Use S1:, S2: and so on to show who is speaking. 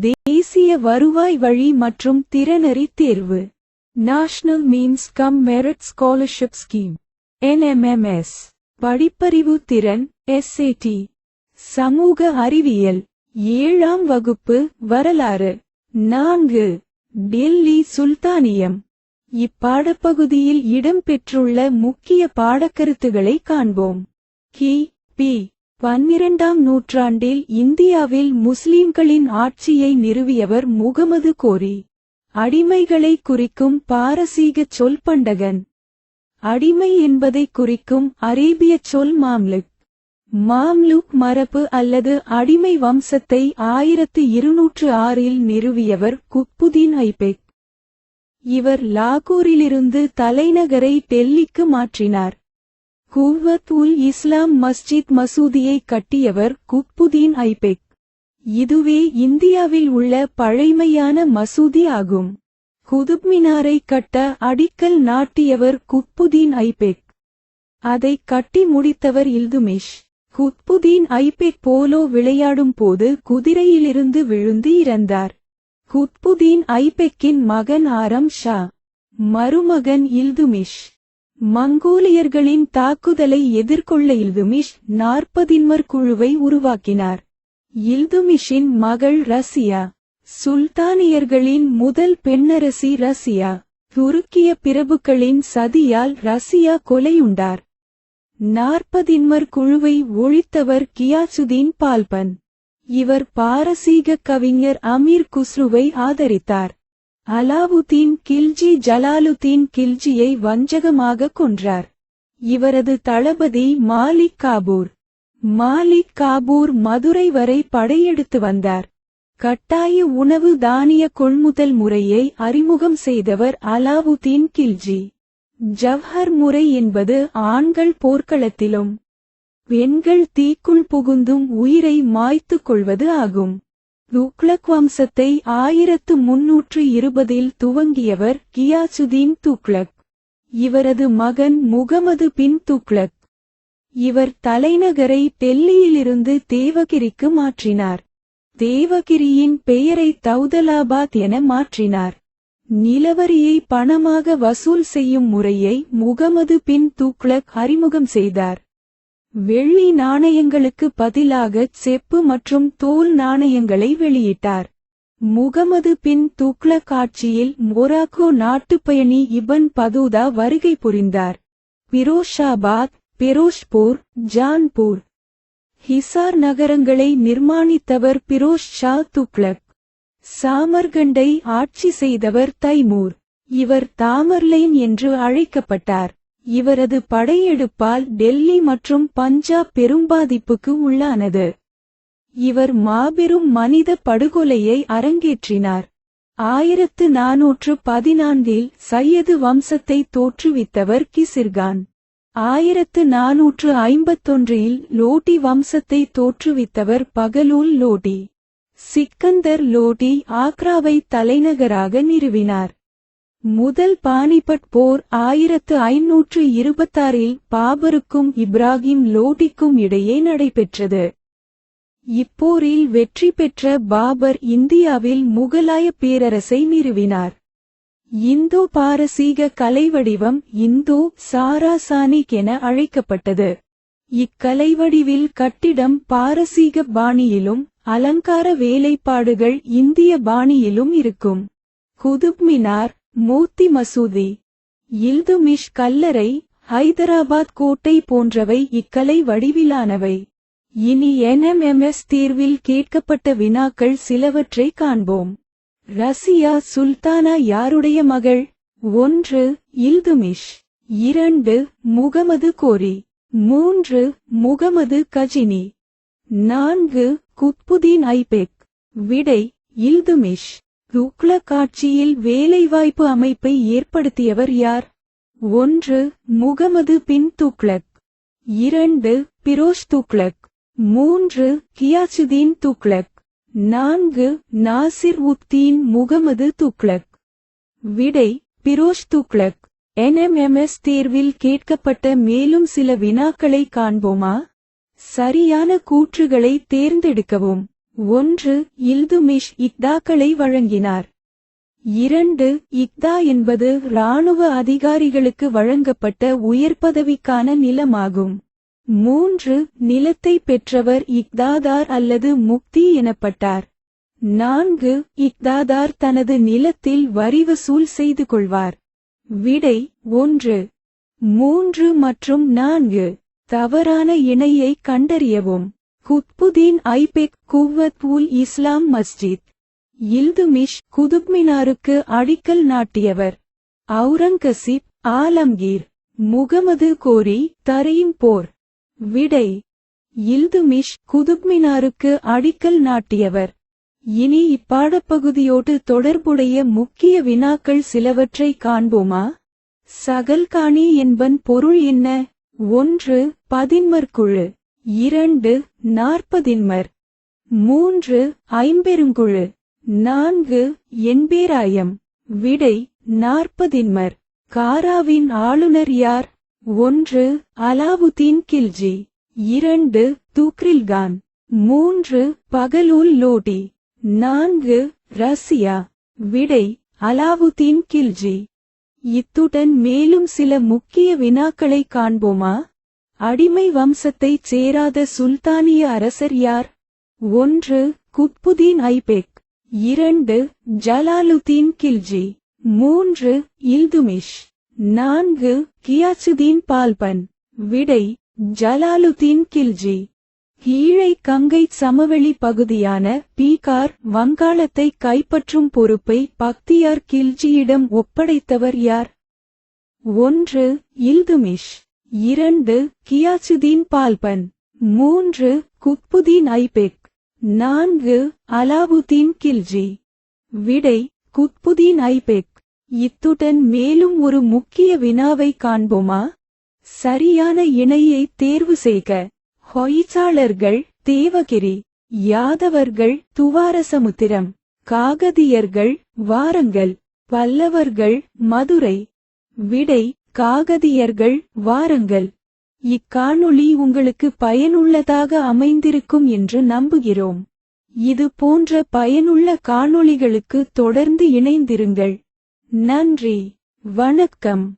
S1: தேசிய வருவாய் வழி மற்றும் திறனறி தேர்வு. National means cum merit scholarship scheme NMMS படிப்பறிவு திறன் எஸ்ஏடி சமூக அறிவியல். ஏழாம் வகுப்பு வரலாறு. நான்கு. டெல்லி சுல்தானியம். இப்பாடப்பகுதியில் இடம்பெற்றுள்ள முக்கிய பாடக்கருத்துகளை காண்போம். கி. பி. பன்னிரண்டாம் நூற்றாண்டில் இந்தியாவில் முஸ்லிம்களின் ஆட்சியை நிறுவியவர் முகமது கோரி. அடிமைகளை குறிக்கும் பாரசீகச் சொல் பண்டகன். அடிமை என்பதை குறிக்கும் அரேபிய சொல் மாம்லுக். மாம்லுக் மரபு அல்லது அடிமை வம்சத்தை ஆயிரத்து இருநூற்று ஆறில் நிறுவியவர் குக்புதீன் ஐபெக். இவர் லாகூரிலிருந்து தலைநகரை டெல்லிக்கு மாற்றினார். குவத் உல் இஸ்லாம் மஸ்ஜித் மசூதியை கட்டியவர் குக்புதீன் ஐபெக். இதுவே இந்தியாவில் உள்ள பழைமையான மசூதி ஆகும். குதுப் மினாரை கட்ட அடிக்கல் நாட்டியவர் குத்புதீன் ஐபெக். அதை கட்டி முடித்தவர் இல்துமிஷ். குத்புதீன் ஐபெக் போலோ விளையாடும் போது குதிரையிலிருந்து விழுந்து இறந்தார். குத்புதீன் ஐபெக்கின் மகன் ஆரம் ஷா. மருமகன் இல்துமிஷ். மங்கோலியர்களின் தாக்குதலை எதிர்கொள்ள இல்துமிஷ் நாற்பதின்மர் குழுவை உருவாக்கினார். இல்துமிஷின் மகள் ரசியா சுல்தானியர்களின் முதல் பெண்ணரசி ரசியா துருக்கிய பிரபுக்களின் சதியால் ரசியா கொலையுண்டார். நாற்பதின்மர் குழுவை ஒழித்தவர் கியாசுதீன் பால்பன். இவர் பாரசீக கவிஞர் அமீர் குஸ்ருவை ஆதரித்தார். அலாவுதீன் கில்ஜி ஜலாலுதீன் கில்ஜியை வஞ்சகமாக கொன்றார். இவரது தளபதி மாலிக் காபூர். மாலிக் காபூர் மதுரை வரை படையெடுத்து வந்தார். கட்டாய உணவு தானிய கொள்முதல் முறையை அறிமுகம் செய்தவர் அலாவுதீன் கில்ஜி. ஜவ்ஹர் முறை என்பது ஆண்கள் போர்க்களத்திலும் பெண்கள் தீக்குள் புகுந்தும் உயிரை மாய்த்துக் கொள்வது ஆகும். துக்ளக் வம்சத்தை ஆயிரத்து முன்னூற்று இருபதில் துவங்கியவர் கியாசுதீன் துக்ளக். இவரது மகன் முகமது பின் துக்ளக். இவர் தலைநகரை டெல்லியிலிருந்து தேவகிரிக்கு மாற்றினார். தேவகிரியின் பெயரை தௌதலாபாத் என மாற்றினார். நிலவரியை பணமாக வசூல் செய்யும் முறையை முகமது பின் துக்ளக் அறிமுகம் செய்தார். வெள்ளி நாணயங்களுக்கு பதிலாக செப்பு மற்றும் தோல் நாணயங்களை வெளியிட்டார். முகமது பின் துக்ளக் காட்சியில் மொராக்கோ நாட்டுப்பயணி இபன் பதூதா வருகை புரிந்தார். பிரோஷாபாத் பெரோஷ்பூர் ஜான்பூர். ஹிசார் நகரங்களை நிர்மாணித்தவர் பிரோஷ் ஷா துக்ளக். சாமர்கண்டை ஆட்சி செய்தவர் தைமூர். இவர் தாமர்லைன் என்று அழைக்கப்பட்டார். இவரது படையெடுப்பால் டெல்லி மற்றும் பஞ்சாப் பெரும்பாதிப்புக்கு உள்ளானது. இவர் மாபெரும் மனித படுகொலையை அரங்கேற்றினார். ஆயிரத்து நாநூற்று பதினான்கில் சையது வம்சத்தை தோற்றுவித்தவர் கிசிர்கான். ஆயிரத்து நாநூற்று ஐம்பத்தொன்றில் லோடி வம்சத்தை தோற்றுவித்தவர் பகலூல் லோடி. சிக்கந்தர் லோடி ஆக்ராவை தலைநகராக நிறுவினார். முதல் பானிபட் போர் ஆயிரத்து ஐநூற்று இருபத்தாறில் பாபருக்கும் இப்ராஹிம் லோடிக்கும் இடையே நடைபெற்றது. இப்போரில் வெற்றி பெற்ற பாபர் இந்தியாவில் முகலாய பேரரசை நிறுவினார். இந்தோ பாரசீக கலைவடிவம் இந்தோ சாராசானிக் என அழைக்கப்பட்டது. இக்கலைவடிவில் கட்டிடம் பாரசீக பாணியிலும் அலங்கார வேலைப்பாடுகள் இந்திய பாணியிலும் இருக்கும். குதுப் மினார் மோத்தி மசூதி. இல்துமிஷ் கல்லறை ஹைதராபாத் கோட்டை போன்றவை இக்கலை வடிவிலானவை. இனி என்எம்எம்எஸ் தேர்வில் கேட்கப்பட்ட வினாக்கள் சிலவற்றை காண்போம். ரசியா சுல்தானா யாருடைய மகள்? ஒன்று இல்துமிஷ் இரண்டு முகமது கோரி. மூன்று முகமது கஜினி. நான்கு குத்புதீன் ஐபெக். விடை இல்துமிஷ் துக்ளக் காட்சியில் வேலைவாய்ப்பு அமைப்பை ஏற்படுத்தியவர் யார்? ஒன்று முகமது பின் துக்ளக். இரண்டு பிரோஷ் துக்ளக். மூன்று கியாசுதீன் துக்ளக். நான்கு நாசிர் உத்தீன் முகமது துக்ளக். விடை பிரோஷ் துக்ளக். என்எம்எம்எஸ் தேர்வில் கேட்கப்பட்ட மேலும் சில வினாக்களை காண்போமா? சரியான கூற்றுகளை தேர்ந்தெடுக்கவும். ஒன்று இல்துமிஷ் இக்தாக்களை வழங்கினார். இரண்டு இக்தா என்பது இராணுவ அதிகாரிகளுக்கு வழங்கப்பட்ட உயர் பதவிக்கான நிலமாகும். மூன்று நிலத்தை பெற்றவர் இக்தாதார் அல்லது முக்தி எனப்பட்டார். நான்கு இக்தாதார் தனது நிலத்தில் வரி வசூல் செய்து கொள்வார். விடை ஒன்று. மூன்று மற்றும் நான்கு. தவறான இணையை கண்டறியவும். குத்புதீன் ஐபெக் குவ்வத் உல் இஸ்லாம் மஸ்ஜித். இல்துமிஷ் குதுப்மினாருக்கு அடிக்கல் நாட்டியவர். அவுரங்கசீப் ஆலம்கீர். முகமது கோரி தரையும் போர். விடை. இல்துமிஷ் குதுப்மினாருக்கு அடிக்கல் நாட்டியவர். இனி இப்பாடப்பகுதியோடு தொடர்புடைய முக்கிய வினாக்கள் சிலவற்றை காண்போமா? சகல்காணி என்பன் பொருள் என்ன? ஒன்று பதின்மற்குழு இரண்டு நாற்பதின்மர். மூன்று ஐம்பெருங்குழு. நான்கு எண்பேராயம் விடை நாற்பதின்மர். காராவின் ஆளுநர் யார்? ஒன்று அலாவுதீன் கில்ஜி. இரண்டு தூக்ரில்கான். மூன்று பகலூல் லோடி. நான்கு ரஷ்யா விடை அலாவுதீன் கில்ஜி. இத்துடன் மேலும் சில முக்கிய வினாக்களை காண்போமா? அடிமை வம்சத்தைச் சேராத சுல்தானிய அரசர் யார்? ஒன்று குத்புதீன் ஐபெக். இரண்டு ஜலாலுதீன் கில்ஜி. மூன்று இல்துமிஷ். நான்கு கியாசுதீன் பால்பன். விடை ஜலாலுதீன் கில்ஜி. கீழை கங்கை சமவெளி பகுதியான பீகார் வங்காளத்தை கைப்பற்றும் பொறுப்பை பக்தியார் கில்ஜியிடம் ஒப்படைத்தவர் யார்? ஒன்று இல்துமிஷ். இரண்டு கியாசுதீன் பால்பன். மூன்று குத்புதீன் ஐபெக். நான்கு அலாவுதீன் கில்ஜி. விடை குத்புதீன் ஐபெக். இத்துடன் மேலும் ஒரு முக்கிய வினாவை காண்போமா? சரியான இணையை தேர்வு செய்க. ஹொய்சாளர்கள் தேவகிரி. யாதவர்கள் துவாரசமுத்திரம். காகதியர்கள் வாரங்கள். பல்லவர்கள் மதுரை. விடை காகதியர்கள் வாரங்கள். இக்காணொளி உங்களுக்கு பயனுள்ளதாக அமைந்திருக்கும் என்று நம்புகிறோம். இது போன்ற பயனுள்ள காணொளிகளுக்கு தொடர்ந்து இணைந்திருங்கள். நன்றி. வணக்கம்.